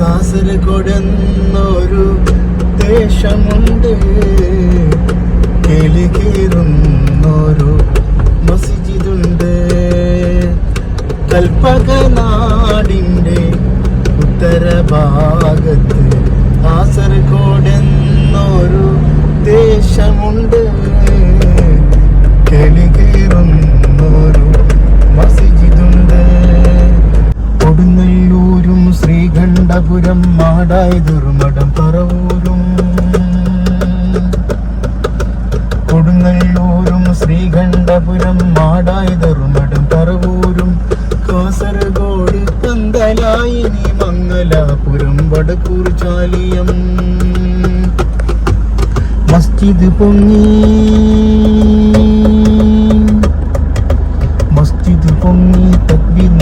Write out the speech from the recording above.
കാസർഗോഡ് എന്നൊരു ദേശമുണ്ട്. കേളികേറുന്നൊരു മസ്ജിദുണ്ട്. കൽപ്പകനാടിന്റെ ഉത്തരഭാഗത്ത് കാസർഗോഡ് എന്നൊരു ദേശമുണ്ട്. മലപുരം മാടായി ദുർമടം പറവൂരും. കൊടുങ്ങല്ലൂരും ശ്രീകണ്ഠപുരം മാടായി ദുർമടം പറവൂരും. കാസർഗോഡ് പന്തലായിനി മംഗലാപുരം വടക്കൂർ ചാലിയം. മസ്ജിദ് പൊങ്ങി. മസ്ജിദ് പൊങ്ങി തക്ബീർ